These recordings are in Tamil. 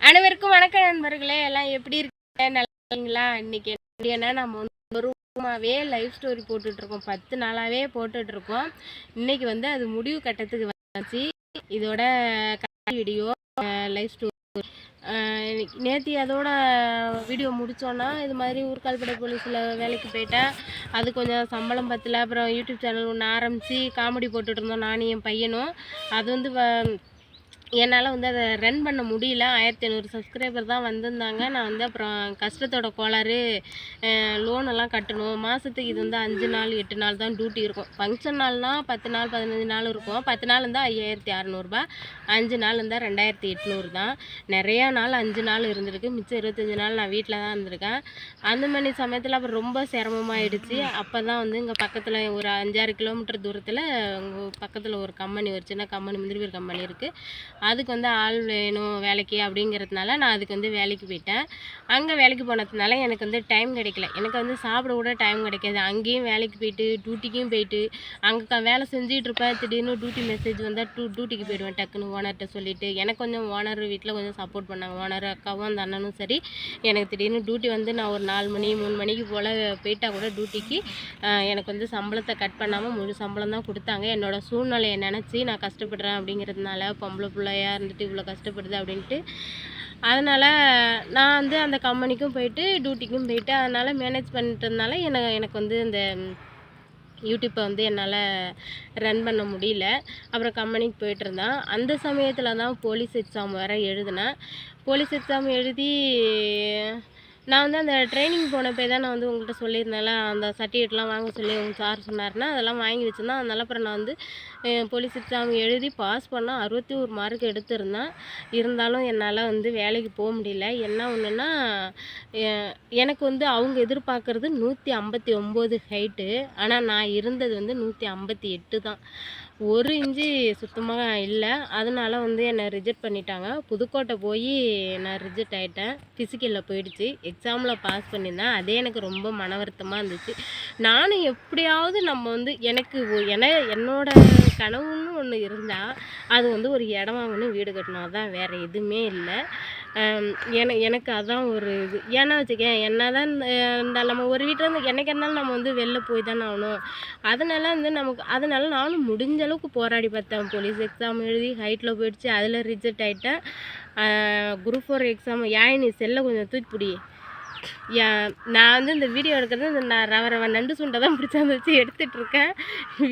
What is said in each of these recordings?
அனைவருக்கும் வணக்கம் நண்பர்களே. எல்லாம் எப்படி இருக்கீங்க? நல்லீங்களா இன்னைக்கு என்ன நம்ம வந்து ஒரு ரூமாவே லைவ் ஸ்டோரி போட்டுட்டு இருக்கோம் பத்து நாளாவே போட்டுட்டு இருக்கோம் இன்னைக்கு வந்து அது முடிவு கட்டத்துக்கு வந்துச்சு. இதோட வீடியோ லைவ் ஸ்டோரி நேற்று அதோட வீடியோ முடித்தோன்னா இது மாதிரி ஊர்கால்படை போலீஸில் வேலைக்கு போயிட்டேன் அது கொஞ்சம் சம்பளம் பத்தல. அப்புறம் யூடியூப் சேனல் ஒன்று ஆரம்பித்து காமெடி போட்டுட்டு இருந்தோம் நானும் என் பையனும். அது வந்து வ- என்னால் வந்து அதை ரன் பண்ண முடியல. ஆயிரத்தி ஐநூறு சப்ஸ்கிரைபர் தான் வந்திருந்தாங்க. நான் வந்து அப்புறம் கஷ்டத்தோட கோளாறு லோனெல்லாம் கட்டணும். மாதத்துக்கு இது வந்து அஞ்சு நாள் எட்டு நாள் தான் டியூட்டி இருக்கும். ஃபங்க்ஷன் நாள்னால் பத்து நாள் பதினஞ்சு நாள் இருக்கும். பத்து நாள் இருந்தால் ஐயாயிரத்தி அறநூறுபா அஞ்சு நாள் இருந்தால் ரெண்டாயிரத்தி எட்நூறு தான். நிறையா நாள் அஞ்சு நாள் இருந்திருக்கு. மிச்சம் இருபத்தஞ்சி நாள் நான் வீட்டில் தான் இருந்திருக்கேன். அந்த மாதிரி சமயத்தில் அப்புறம் ரொம்ப சிரமமாயிடுச்சு. அப்போ தான் வந்து இங்கே பக்கத்தில் ஒரு அஞ்சாறு கிலோமீட்டர் தூரத்தில் பக்கத்தில் ஒரு கம்பெனி ஒரு சின்ன கம்பெனி முந்திரிபீர் கம்பெனி இருக்குது அதுக்கு வந்து ஆள் வேணும் வேலைக்கு அப்படிங்கிறதுனால நான் அதுக்கு வந்து வேலைக்கு போயிட்டேன். அங்கே வேலைக்கு போனதுனால எனக்கு வந்து டைம் கிடைக்கல. எனக்கு வந்து சாப்பிட கூட டைம் கிடைக்காது. அங்கேயும் வேலைக்கு போயிட்டு டியூட்டிக்கும் போயிட்டு அங்கே வேலை செஞ்சிகிட்ருப்பேன் திடீர்னு டியூட்டி மெசேஜ் வந்தால் டூ டியூட்டிக்கு போயிடுவேன் டக்குன்னு ஓனர்கிட்ட சொல்லிவிட்டு எனக்கு கொஞ்சம் ஓனர் வீட்டில் கொஞ்சம் சப்போர்ட் பண்ணாங்க. ஓனர் அக்காவும் அந்த அண்ணனும் சரி. எனக்கு திடீர்னு டியூட்டி வந்து நான் ஒரு நாலு மணி மூணு மணிக்கு போல் போயிட்டா கூட டியூட்டிக்கு எனக்கு வந்து சம்பளத்தை கட் பண்ணாமல் முழு சம்பளம் தான் கொடுத்தாங்க. என்னோடய சூழ்நிலையை நினச்சி நான் கஷ்டப்படுறேன் அப்படிங்கிறதுனால பொம்பளை பிள்ளையாக இருந்துட்டு இவ்வளோ கஷ்டப்படுது அப்படின்ட்டு. அதனால் நான் வந்து அந்த கம்பெனிக்கும் போயிட்டு டியூட்டிக்கும் போயிட்டு அதனால் மேனேஜ் பண்ணிட்டதுனால எனக்கு எனக்கு வந்து இந்த யூடியூப்பை வந்து என்னால் ரன் பண்ண முடியல. அப்புறம் கம்பெனிக்கு போயிட்டுருந்தேன் அந்த சமயத்தில் தான் போலீஸ் எக்ஸாம் வேறு எழுதினேன். போலீஸ் எக்ஸாம் எழுதி நான் வந்து அந்த ட்ரைனிங் போனப்போ தான் நான் வந்து உங்கள்கிட்ட சொல்லியிருந்தேன்ல அந்த சர்டிஃபிகேட்லாம் வாங்க சொல்லி உங்கள் சார் சொன்னார்னா அதெல்லாம் வாங்கி வச்சுருந்தேன். அதனால அப்புறம் நான் வந்து போலீஸ் எக்ஸாம் எழுதி பாஸ் பண்ணால் அறுபத்தி ஒரு மார்க் எடுத்திருந்தேன் இருந்தாலும் என்னால் வந்து வேலைக்கு போக முடியல. என்ன ஒன்றுன்னா எனக்கு வந்து அவங்க எதிர்பார்க்குறது நூற்றி ஐம்பத்தி ஒம்பது ஹைட்டு ஆனால் நான் இருந்தது வந்து நூற்றி ஐம்பத்தி எட்டு தான். ஒரு இன்ச்சு சுத்தமாக இல்லை. அதனால வந்து என்னை ரிஜெக்ட் பண்ணிட்டாங்க. புதுக்கோட்டை போய் நான் ரிஜெக்ட் ஆகிட்டேன் ஃபிசிக்கலில் போயிடுச்சு. எக்ஸாமில் பாஸ் பண்ணியிருந்தேன். அதே எனக்கு ரொம்ப மன வருத்தமாக இருந்துச்சு. நானும் எப்படியாவது நம்ம வந்து எனக்கு என என்னோட கனவுன்னு ஒன்று இருந்தால் அது வந்து ஒரு இடம் வாங்கணும் வீடு கட்டணும். அதான் வேறு எதுவுமே இல்லை. என எனக்கு அதான் ஒரு இது. ஏன்னா வச்சுக்கேன் என்ன தான் இந்த நம்ம ஒரு வீட்டில் இருந்து என்னைக்கு இருந்தாலும் நம்ம வந்து வெளில போய் தானே ஆகணும். அதனால வந்து நமக்கு அதனால நானும் முடிஞ்ச அளவுக்கு போராடி பார்த்தேன். போலீஸ் எக்ஸாம் எழுதி ஹைட்டில் போயிடுச்சு. அதில் ரிஜெக்ட் ஆகிட்டேன் குரூப் ஃபோர் எக்ஸாம் ஏன் நீ செல்லை கொஞ்சம் தூக்கி பிடி நான் வந்து இந்த வீடியோ எடுக்கிறது இந்த நான் ரவ ரவ நண்டு சுண்டை தான் பிடிச்சாந்து வச்சு எடுத்துட்டு இருக்கேன்.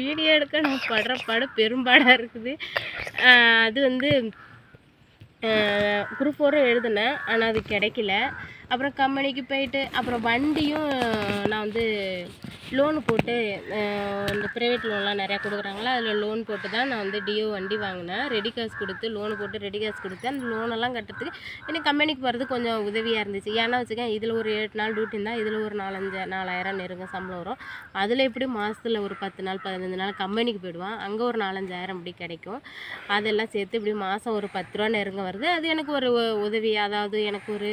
வீடியோ எடுக்க நான் படுற பட பெரும்பாடாக இருக்குது. அது வந்து குரூப் ஃபோரும் எழுதினேன். ஆனால் அது கிடைக்கல. அப்புறம் கம்பெனிக்கு போயிட்டு அப்புறம் வண்டியும் நான் வந்து லோனு போட்டு இந்த ப்ரைவேட் லோன்லாம் நிறையா கொடுக்குறாங்களா? அதில் லோன் போட்டு தான் நான் வந்து டியோ வண்டி வாங்கினேன். ரெடி காசு கொடுத்து லோனு போட்டு ரெடி காசு கொடுத்து அந்த லோனெல்லாம் கட்டுறதுக்கு எனக்கு கம்பெனிக்கு போகிறது கொஞ்சம் உதவியாக இருந்துச்சு. ஏன்னா வச்சுக்கேன் இதில் ஒரு எட்டு நாள் டியூட்டி இருந்தால் இதில் ஒரு நாலஞ்சு நாலாயிரம் நெருங்க சம்பளம் வரும். அதில் எப்படி மாதத்தில் ஒரு பத்து நாள் பதினஞ்சு நாள் கம்பெனிக்கு போயிடுவான். அங்கே ஒரு நாலஞ்சாயிரம் இப்படி கிடைக்கும். அதெல்லாம் சேர்த்து இப்படி மாதம் ஒரு பத்து ரூபா நெருங்க வருது. அது எனக்கு ஒரு உதவி அதாவது எனக்கு ஒரு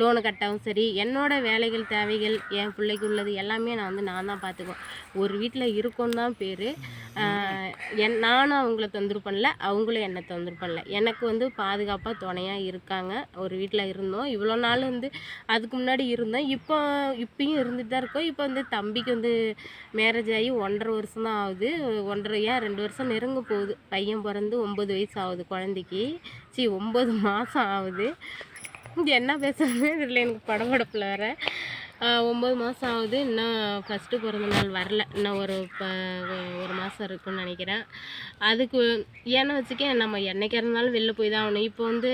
லோனு கட்டவும் சரி என்னோட வேலைகள் தேவைகள் என் பிள்ளைக்கு உள்ளது எல்லாமே நான் வந்து நான் தான் பார்த்துக்குவேன். ஒரு வீட்டில் இருக்கோன்னு தான் பேர். என் நானும் அவங்கள தொந்தரவு பண்ணல அவங்களும் என்னை தொந்தரவு பண்ணல. எனக்கு வந்து பாதுகாப்பாக துணையாக இருக்காங்க. ஒரு வீட்டில் இருந்தோம். இவ்வளோ நாள் வந்து அதுக்கு முன்னாடி இருந்தோம் இப்போ இப்பயும் இருந்துட்டு தான் இருக்கோம். இப்போ வந்து தம்பிக்கு வந்து மேரேஜ் ஆகி ஒன்றரை வருஷம் தான் ஆகுது. ஒன்றரை ஏன் ரெண்டு வருஷம் நெருங்க போகுது. பையன் பிறந்து ஒம்பது வயசு ஆகுது குழந்தைக்கு. சி ஒம்பது மாதம் ஆகுது. இது என்ன பேசுறது தெரியல. எனக்கு படபடப்பில் வேற. ஆஹ் ஒம்பது மாதம் ஆகுது. இன்னும் ஃபஸ்ட்டு பிறந்த நாள் வரல. இன்னும் ஒரு ப ஒரு மாதம் இருக்குன்னு நினைக்கிறேன். அதுக்கு ஏன்னா வச்சுக்க நம்ம என்னைக்கா இருந்தாலும் வெளில போய் தான் ஆகணும். இப்போ வந்து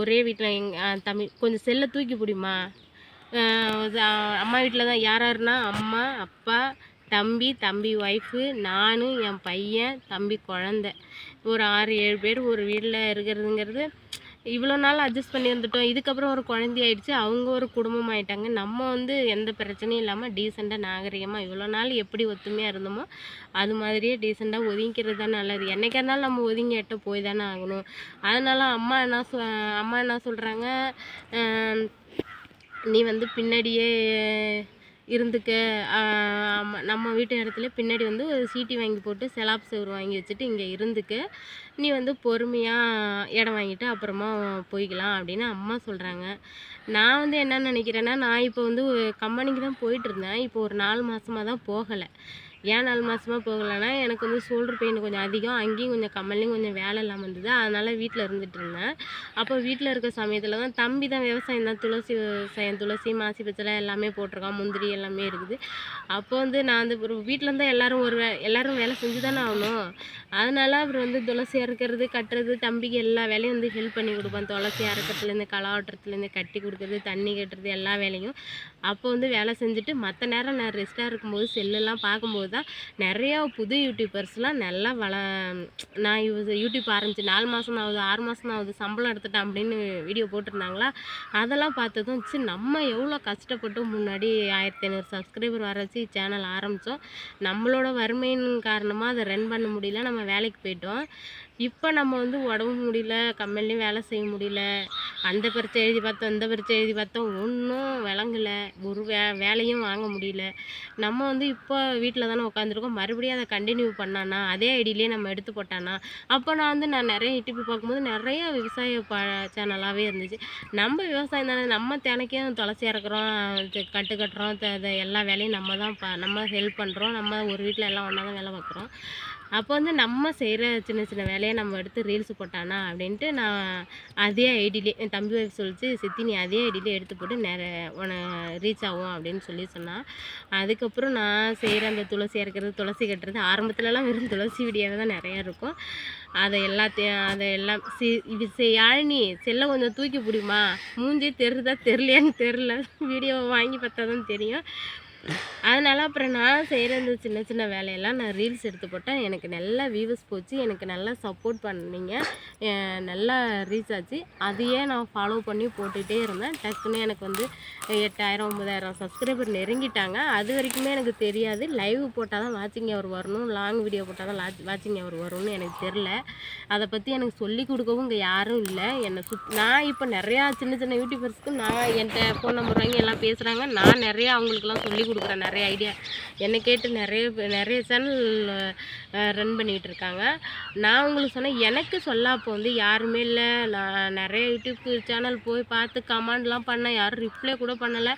ஒரே வீட்டில் எங் தம்பி கொஞ்சம் செல்லை தூக்கி பிடிமா அம்மா வீட்டில் தான் யார் யாருன்னா அம்மா அப்பா தம்பி தம்பி ஒய்ஃபு நான் என் பையன் தம்பி குழந்த. ஒரு ஆறு ஏழு பேர் ஒரு வீட்டில் இருக்கிறதுங்கிறது இவ்வளோ நாள் அட்ஜஸ்ட் பண்ணி இருந்துட்டோம் இதுக்கப்புறம் ஒரு குழந்தை ஆயிடுச்சு அவங்க ஒரு குடும்பம் ஆயிட்டாங்க. நம்ம வந்து எந்த பிரச்சனையும் இல்லாமல் டீசெண்டாக நாகரிகமாக இவ்வளோ நாள் எப்படி ஒத்துமையாக இருந்தோமோ அது மாதிரியே டீசெண்டாக ஒதுங்கிக்கிறது தான் நல்லது. என்னைக்கா இருந்தாலும் நம்ம ஒதுங்கி எட்ட போய் தானே ஆகணும். அதனால் அம்மா என்ன சொ அம்மா என்ன சொல்கிறாங்க நீ வந்து பின்னாடியே இருந்துக்க நம்ம வீட்டு இடத்துல பின்னாடி வந்து ஒரு சீட்டி வாங்கி போட்டு செலாப் சோறு வாங்கி வச்சுட்டு இங்கே இருந்துக்க. நீ வந்து பொறுமையாக இடம் வாங்கிட்டு அப்புறமா போய்க்கலாம் அப்படின்னு அம்மா சொல்கிறாங்க நான் வந்து என்ன நினைக்கிறேன்னா நான் இப்போ வந்து கம்பெனிக்கு தான் போயிட்டு இருந்தேன். இப்போ ஒரு நாலு மாதமாக தான் போகலை. ஏன் நாலு மாதமாக போகலைன்னா எனக்கு வந்து ஷோல்டர் பெயின் கொஞ்சம் அதிகம். அங்கேயும் கொஞ்சம் கம்பெனிலையும் கொஞ்சம் வேலை இல்லாமல் இருந்தது. அதனால் வீட்டில் இருந்துகிட்டு இருந்தேன். அப்போ வீட்டில் இருக்க சமயத்தில் தான் தம்பி தான் விவசாயம் தான். துளசி விவசாயம் துளசி மாசி பச்சலை எல்லாமே போட்டிருக்கான். முந்திரி எல்லாமே இருக்குது. அப்போ வந்து நான் வந்து ஒரு வீட்டில் இருந்தால் எல்லோரும் ஒரு வே எல்லாரும் வேலை செஞ்சு தானே ஆகணும். அதனால் அவர் வந்து துளசி அறுக்கிறது கட்டுறது தம்பிக்கு எல்லா வேலையும் வந்து ஹெல்ப் பண்ணி கொடுப்பேன். துளசி அறுக்கிறதுலேருந்து களை ஓட்டுறதுலேருந்து கட்டி கொடுக்குறது தண்ணி கட்டுறது எல்லா வேலையும். அப்போ வந்து வேலை செஞ்சுட்டு மற்ற நேரம் நான் ரெஸ்ட்டாக இருக்கும்போது செல்லெல்லாம் பார்க்கும்போது தான் நிறையா புது யூடியூபர்ஸ்லாம் நல்லா வள நான் யூ- யூடியூப் ஆரம்பிச்சு நாலு மாதம் ஆகுது ஆறு மாதம் ஆகுது சம்பளம் எடுத்துட்டேன் அப்படின்னு வீடியோ போட்டிருந்தாங்களா? அதெல்லாம் பார்த்ததும் வச்சு நம்ம எவ்வளோ கஷ்டப்பட்டு முன்னாடி ஆயிரத்தி ஐநூறு சப்ஸ்கிரைபர் வர வச்சு சேனல் ஆரம்பித்தோம் நம்மளோட வறுமையின் காரணமாக அதை ரன் பண்ண முடியல நம்ம வேலைக்கு போயிட்டோம். இப்போ நம்ம வந்து உடம்பு முடியல கம்பெனிலையும் வேலை செய்ய முடியல அந்த பரிச்சை எழுதி பார்த்தோம் இந்த பரிச்சை எழுதி பார்த்தோம் ஒன்றும் விளங்கலை ஒரு வே வேலையும் வாங்க முடியல. நம்ம வந்து இப்போ வீட்டில் தானே உட்காந்துருக்கோம் மறுபடியும் அதை கண்டினியூ பண்ணானா அதே ஐடியிலே நம்ம எடுத்து போட்டானா? அப்போ நான் வந்து நான் நிறைய யூடியூப் பார்க்கும்போது நிறைய விவசாய ப சேனலாகவே இருந்துச்சு. நம்ம விவசாயம் தானே நம்ம தினைக்கும் துளசி இறக்குறோம் கட்டு கட்டுறோம் எல்லா வேலையும் நம்ம தான் ப நம்ம ஹெல்ப் பண்ணுறோம் நம்ம ஒரு வீட்டில் எல்லாம் ஒன்றா தான் வேலை பார்க்குறோம். அப்போ வந்து நம்ம செய்கிற சின்ன சின்ன வேலையை நம்ம எடுத்து ரீல்ஸ் போட்டானா அப்படின்ட்டு நான் அதே ஐடியிலே என் தம்பி வைஃப் சொல்லிச்சு சித்தி நீ அதே ஐடியிலே எடுத்து போட்டு நிறைய உன ரீச் ஆகும் அப்படின்னு சொல்லி சொன்னான் அதுக்கப்புறம் நான் செய்கிற அந்த துளசி இறக்கிறது துளசி கட்டுறது ஆரம்பத்துலலாம் வெறும் துளசி வீடியோவே தான் நிறையா இருக்கும். அதை எல்லாத்தையும் அதை எல்லாம் சி இது செ- யாழினி செல்லை கொஞ்சம் தூக்கி பிடிமா மூஞ்சி தெருதா தெரிலையான்னு தெரில வீடியோவை வாங்கி பார்த்தா தான் தெரியும். அதனால அப்புறம் நான் செய்கிற இந்த சின்ன சின்ன வேலையெல்லாம் நான் ரீல்ஸ் எடுத்து போட்டேன். எனக்கு நல்லா வியூவர்ஸ் போச்சு. எனக்கு நல்லா சப்போர்ட் பண்ணீங்க. நல்லா ரீச் ஆச்சு. அதையே நான் ஃபாலோ பண்ணி போட்டுகிட்டே இருந்தேன். டக்குன்னு எனக்கு வந்து எட்டாயிரம் ஒம்பதாயிரம் சப்ஸ்கிரைபர் நெருங்கிட்டாங்க. அது வரைக்குமே எனக்கு தெரியாது. லைவ் போட்டால் தான் வாட்சிங் அவர் வரணும். லாங் வீடியோ போட்டால் தான் வாட்சிங் அவர் வரும்னு எனக்கு தெரில அதை பற்றி எனக்கு சொல்லி கொடுக்கவும் இங்கே யாரும் இல்லை. என்னை சுத் நான் இப்போ நிறையா சின்ன சின்ன யூடியூபர்ஸ்க்கு நான் என்கிட்ட ஃபோன் நம்பர் வாங்கி எல்லாம் பேசுகிறாங்க நான் நிறையா அவங்களுக்குலாம் சொல்லி கொடுக்குறேன் நிறைய ஐடியா என்னை கேட்டு நிறைய நிறைய சேனல் ரன் பண்ணிகிட்டு இருக்காங்க. நான் உங்களுக்கு சொன்னேன் எனக்கு சொல்லாப்போ வந்து யாருமே இல்லை. நான் நிறைய யூடியூப் சேனல் போய் பார்த்து கமெண்ட்லாம் பண்ணேன் யாரும் ரிப்ளை கூட பண்ணலை.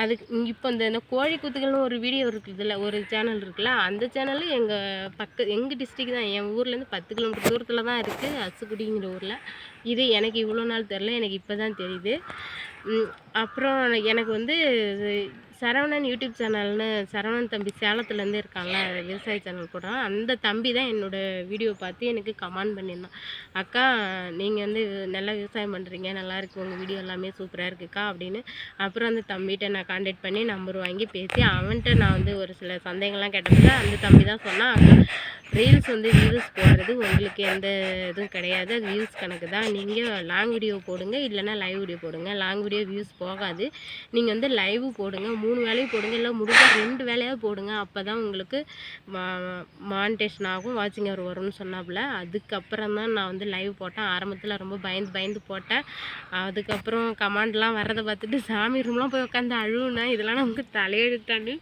அதுக்கு இப்போ இந்த இந்த கோழி குத்துகள்னு ஒரு வீடியோ இருக்குதுல்ல ஒரு சேனல் இருக்குல்ல அந்த சேனலும் எங்கள் பக்க எங்கள் டிஸ்ட்ரிக் தான் என் ஊர்லேருந்து பத்து கிலோமீட்டர் தூரத்தில் தான் இருக்குது அசுக்குடிங்கிற ஊரில். இது எனக்கு இவ்வளோ நாள் தெரில எனக்கு இப்போ தான் தெரியுது அப்புறம் எனக்கு வந்து சரவணன் யூடியூப் சேனல்னு சரவணன் தம்பி சேலத்துலேருந்து இருக்காங்களா விவசாய சேனல் போடுறான் அந்த தம்பி தான் என்னோட வீடியோ பார்த்து எனக்கு கமெண்ட் பண்ணியிருந்தான். அக்கா நீங்கள் வந்து நல்லா விவசாயம் பண்ணுறீங்க நல்லா இருக்குது உங்கள் வீடியோ எல்லாமே சூப்பராக இருக்குக்கா அப்படின்னு. அப்புறம் அந்த தம்பிகிட்ட நான் காண்டாக்ட் பண்ணி நம்பர் வாங்கி பேசி அவன்கிட்ட நான் வந்து ஒரு சில சந்தேகம்லாம் கேட்டப்ப அந்த தம்பி தான் சொன்னான் அக்கா ரீல்ஸ் வந்து வியூஸ் போடுறது உங்களுக்கு எந்த இதுவும் கிடையாது. அது வியூஸ் கணக்கு தான். நீங்கள் லாங் வீடியோ போடுங்க இல்லைன்னா லைவ் வீடியோ போடுங்க. லாங் வீடியோ வியூஸ் போகாது. நீங்கள் வந்து லைவ் போடுங்க. மூணு மூணு வேலையும் போடுங்க இல்லை முடிஞ்ச ரெண்டு வேலையாக போடுங்க. அப்போ தான் உங்களுக்கு மானிட்டேஷன் ஆகும் வாட்சிங் அவர் வரும்னு சொன்னாப்புல. அதுக்கப்புறம் தான் நான் வந்து லைவ் போட்டேன். ஆரம்பத்தில் ரொம்ப பயந்து பயந்து போட்டேன். அதுக்கப்புறம் கமாண்ட்லாம் வர்றதை பார்த்துட்டு சாமி ரூம்லாம் போய் உட்காந்து அழுவுனேன். இதெல்லாம் நமக்கு தலையெழுத்தாண்டு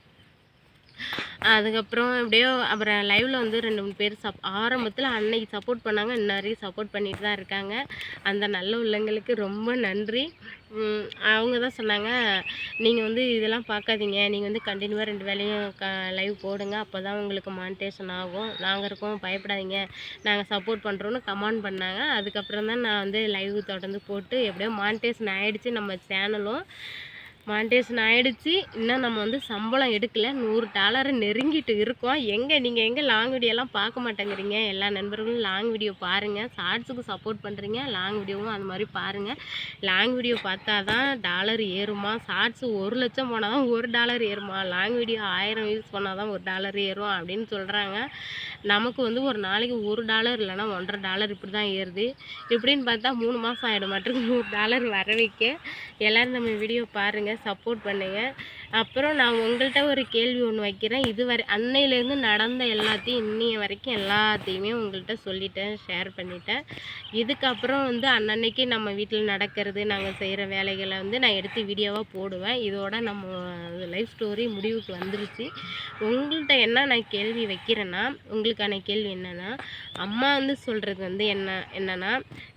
அதுக்கப்புறம் எப்படியோ அப்புறம் லைவில் வந்து ரெண்டு மூணு பேர் சப் ஆரம்பத்தில் அன்னைக்கு சப்போர்ட் பண்ணாங்க. இன்ன வரைக்கும் சப்போர்ட் பண்ணிட்டு தான் இருக்காங்க. அந்த நல்ல உள்ளங்களுக்கு ரொம்ப நன்றி. அவங்க தான் சொன்னாங்க நீங்கள் வந்து இதெல்லாம் பார்க்காதீங்க. நீங்கள் வந்து கண்டினியூவாக ரெண்டு வேலையும் க லைவ் போடுங்க. அப்போ தான் உங்களுக்கு மானிட்டேஷன் ஆகும். நாங்கள் இருக்கோம். பயப்படாதீங்க. நாங்கள் சப்போர்ட் பண்ணுறோன்னு கமெண்ட் பண்ணாங்க. அதுக்கப்புறம் தான் நான் வந்து லைவ் தொடர்ந்து போட்டு எப்படியோ மானிட்டேஷன் ஆகிடுச்சு நம்ம சேனலும் மாண்டேஷன் ஆகிடுச்சு இன்னும் நம்ம வந்து சம்பளம் எடுக்கலை. நூறு டாலரை நெருங்கிட்டு இருக்கோம். எங்கே நீங்கள் எங்கே லாங் வீடியோலாம் பார்க்க மாட்டேங்கிறீங்க? எல்லா நண்பர்களும் லாங் வீடியோ பாருங்கள் ஷார்ட்ஸுக்கு சப்போர்ட் பண்ணுறீங்க லாங் வீடியோவும் அந்த மாதிரி பாருங்கள் லாங் வீடியோ பார்த்தா தான் டாலர் ஏறுமா? ஷார்ட்ஸு ஒரு லட்சம் போனால் தான் ஒரு டாலர் ஏறுமா? லாங் வீடியோ ஆயிரம் யூஸ் பண்ணால் தான் ஒரு டாலர் ஏறும் அப்படின்னு சொல்கிறாங்க நமக்கு வந்து ஒரு நாளைக்கு ஒரு டாலர் இல்லைனா ஒன்றரை டாலர் இப்படி தான் ஏறுது. இப்படின்னு பார்த்தா மூணு மாதம் ஆகிடும் மாட்டுக்கு நூறு டாலர் வர வைக்க. எல்லோரும் நம்ம வீடியோ பாருங்கள் சப்போர்ட் பண்ணுங்கள் அப்புறம் நான் உங்கள்கிட்ட ஒரு கேள்வி ஒன்று வைக்கிறேன். இது வரை அன்னையிலேருந்து நடந்த எல்லாத்தையும் இன்னைய வரைக்கும் எல்லாத்தையுமே உங்கள்கிட்ட சொல்லிட்டேன் ஷேர் பண்ணிட்டேன். இதுக்கப்புறம் வந்து அன்னன்னைக்கு நம்ம வீட்டில் நடக்கிறது நாங்கள் செய்கிற வேலைகளை வந்து நான் எடுத்து வீடியோவாக போடுவேன். இதோட நம்ம லைஃப் ஸ்டோரி முடிவுக்கு வந்துருச்சு. உங்கள்கிட்ட என்ன நான் கேள்வி வைக்கிறேன்னா உங்களுக்கான கேள்வி என்னென்னா அம்மா வந்து சொல்கிறது வந்து என்ன என்னென்னா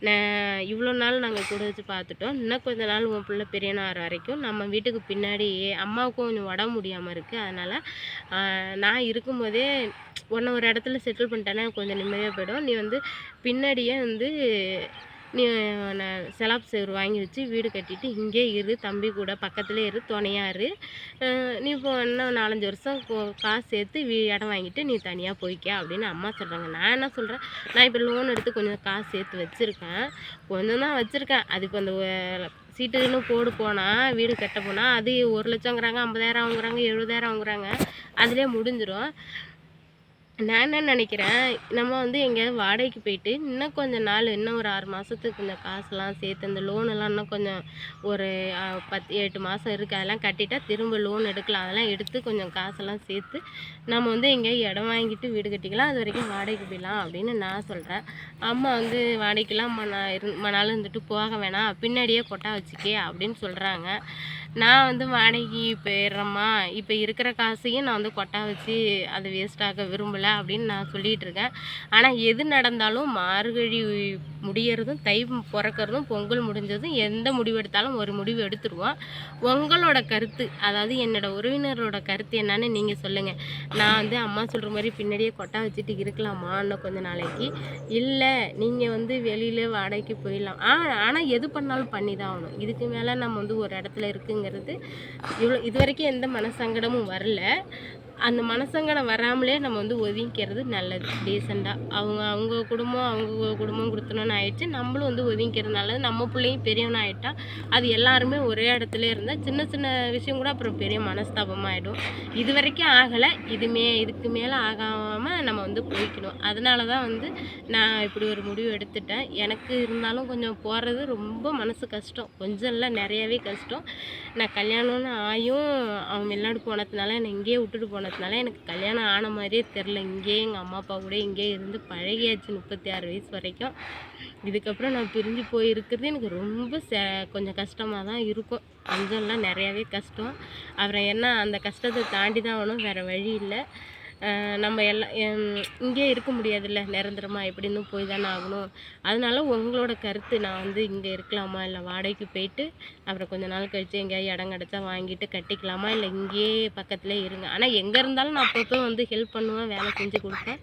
நான் இவ்வளோ நாள் நாங்கள் கூட வச்சு பார்த்துட்டோம். இன்னும் கொஞ்ச நாள் உன் பிள்ளை பெரியனார் வரைக்கும் நம்ம வீட்டுக்கு பின்னாடி அம்மா அம்மாவுக்கும் கொஞ்சம் உடம்பு முடியாமல் இருக்குது அதனால் நான் இருக்கும்போதே உன்னை ஒரு இடத்துல செட்டில் பண்ணிட்டேன்னா கொஞ்சம் நிம்மதியாக போயிடும். நீ வந்து பின்னாடியே வந்து நீ நான் செலாப் சேர் வாங்கி வச்சு வீடு கட்டிட்டு இங்கே இரு தம்பி கூட பக்கத்துலேயே இரு துணையாக இரு. நீ இப்போ இன்னும் நாலஞ்சு வருஷம் காசு சேர்த்து வீ இடம் வாங்கிட்டு நீ தனியாக போய்க்க அப்படின்னு அம்மா சொல்கிறாங்க நான் என்ன சொல்கிறேன் நான் இப்போ லோன் எடுத்து கொஞ்சம் காசு சேர்த்து வச்சுருக்கேன். கொஞ்சம் தான் வச்சுருக்கேன். அது இப்போ அந்த சீட்டுன்னு போடு போனால் வீடு கட்ட போனால் அது ஒரு லட்சங்கிறாங்க ஐம்பதாயிரம் வாங்குறாங்க எழுபதாயிரம் வாங்குறாங்க அதிலே முடிஞ்சிடும் நான் என்ன நினைக்கிறேன் நம்ம வந்து எங்கேயாவது வாடகைக்கு போயிட்டு இன்னும் கொஞ்சம் நாள் இன்னும் ஒரு ஆறு மாதத்துக்கு இந்த காசுலாம் சேர்த்து இந்த லோனெல்லாம் இன்னும் கொஞ்சம் ஒரு பத்து எட்டு மாதம் இருக்குது அதெல்லாம் கட்டிட்டா திரும்ப லோன் எடுக்கலாம். அதெல்லாம் எடுத்து கொஞ்சம் காசெல்லாம் சேர்த்து நம்ம வந்து எங்கேயாவது இடம் வாங்கிட்டு வீடு கட்டிக்கலாம். அது வரைக்கும் வாடகைக்கு போயிடலாம் அப்படின்னு நான் சொல்கிறேன் அம்மா வந்து வாடகைக்கெல்லாம் ம நான் இரு மணாலும் இருந்துட்டு போக வேணாம். பின்னாடியே கொட்டா வச்சுக்கே அப்படின்னு சொல்கிறாங்க நான் வந்து வாடகைக்கு போயிடுறேம்மா இப்போ இருக்கிற காசையும் நான் வந்து கொட்டா வச்சு அதை வேஸ்ட்டாக விரும்பலை அப்படின்னு நான் சொல்லிகிட்டு இருக்கேன். ஆனால் எது நடந்தாலும் மார்கழி முடியறதும் தை பிறக்கறதும் பொங்கல் முடிஞ்சதும் எந்த முடிவு எடுத்தாலும் ஒரு முடிவு எடுத்துருவோம். உங்களோட கருத்து அதாவது என்னோட உறவினரோட கருத்து என்னன்னு நீங்கள் சொல்லுங்கள் நான் வந்து அம்மா சொல்கிற மாதிரி பின்னாடியே கொட்டா வச்சுட்டு இருக்கலாமா இன்னும் கொஞ்ச நாளைக்கு? இல்லை நீங்கள் வந்து வெளியில் வாடகைக்கு போயிடலாம். ஆ ஆனால் எது பண்ணாலும் பண்ணி தான் ஆகணும். இதுக்கு மேலே நம்ம வந்து ஒரு இடத்துல அப்படிங்கிறது. இவ்வளோ இது வரைக்கும் எந்த மனசங்கடமும் வரல. அந்த மனசங்கடம் வராமலே நம்ம வந்து ஒதுங்கிக்கிறது நல்லது டீசெண்டாக அவங்க அவங்க குடும்பம் அவங்க குடும்பம் கொடுத்தணும்னு ஆயிடுச்சு. நம்மளும் வந்து ஒதுங்கிக்கிறது நல்லது. நம்ம பிள்ளையும் பெரியவன் ஆகிட்டா அது எல்லாருமே ஒரே இடத்துல இருந்தால் சின்ன சின்ன விஷயம் கூட அப்புறம் பெரிய மனஸ்தாபமாக ஆகிடும் இது வரைக்கும் ஆகலை. இதுமே இதுக்கு மேலே ஆகாமல் நம்ம வந்து போய்க்கணும். அதனால தான் வந்து நான் இப்படி ஒரு முடிவு எடுத்துட்டேன். எனக்கு இருந்தாலும் கொஞ்சம் போகிறது ரொம்ப மனசு கஷ்டம். கொஞ்சம் இல்லை நிறையவே கஷ்டம். நான் கல்யாணம்னு ஆயும் அவன் வெளிநாடு போனதுனால என்னை இங்கேயே விட்டுட்டு போனது போனதுனால எனக்கு கல்யாணம் ஆன மாதிரியே தெரில இங்கேயே எங்கள் அம்மா அப்பா கூட இங்கேயே இருந்து பழகியாச்சு முப்பத்தி ஆறு வயசு வரைக்கும். இதுக்கப்புறம் நான் பிரிஞ்சு போயிருக்கிறது எனக்கு ரொம்ப ச கொஞ்சம் கஷ்டமாக தான் இருக்கும். கொஞ்சம்லாம் நிறையாவே கஷ்டம். அப்புறம் என்ன அந்த கஷ்டத்தை தாண்டி தான் ஆகணும். வேறு வழி இல்லை. நம்ம எல்லாம் இங்கே இருக்க முடியாதுல்ல நிரந்தரமாக எப்படின்னு போய் தானே ஆகணும். அதனால உங்களோட கருத்து நான் வந்து இங்கே இருக்கலாமா இல்லை வாடகைக்கு போயிட்டு அப்புறம் கொஞ்ச நாள் கழித்து எங்கேயாவது இடம் கிடச்சா வாங்கிட்டு கட்டிக்கலாமா இல்லை இங்கேயே பக்கத்துலேயே இருங்க. ஆனால் எங்கே இருந்தாலும் நான் அப்பப்போ வந்து ஹெல்ப் பண்ணுவேன் வேலை செஞ்சு கொடுப்பேன்.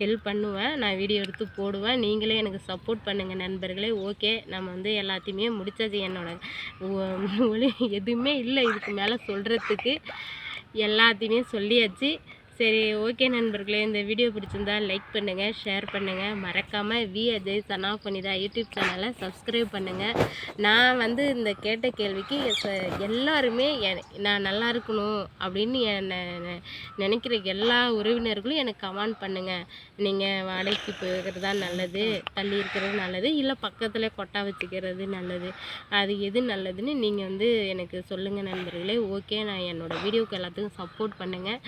ஹெல்ப் பண்ணுவேன் நான் வீடியோ எடுத்து போடுவேன். நீங்களே எனக்கு சப்போர்ட் பண்ணுங்கள் நண்பர்களே. ஓகே நம்ம வந்து எல்லாத்தையுமே முடிச்சாச்சு என்னோட ஒளி எதுவுமே இல்லை இதுக்கு மேலே சொல்கிறதுக்கு எல்லாத்தையுமே சொல்லியாச்சு. சரி ஓகே நண்பர்களே. இந்த வீடியோ பிடிச்சிருந்தா லைக் பண்ணுங்கள் ஷேர் பண்ணுங்கள் மறக்காமல் வி அஜய் சனா பண்ணிதா யூடியூப் சேனலை சப்ஸ்கிரைப் பண்ணுங்கள் நான் வந்து இந்த கேட்ட கேள்விக்கு எல்லாருமே நான் நல்லா இருக்கணும் அப்படின்னு என்னை நினைக்கிற எல்லா உறவினர்களும் எனக்கு கமெண்ட் பண்ணுங்கள் நீங்கள் வாடகைக்கு போகிறது தான் நல்லது தள்ளி இருக்கிறது நல்லது இல்லை பக்கத்தில் கொட்டா வச்சுக்கிறது நல்லது. அது எது நல்லதுன்னு நீங்கள் வந்து எனக்கு சொல்லுங்கள் நண்பர்களே. ஓகே நான் என்னோடய வீடியோக்கு எல்லாத்துக்கும் சப்போர்ட் பண்ணுங்கள்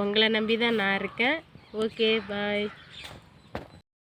உங்களை நம்பி தான் நான் இருக்கேன். Okay bye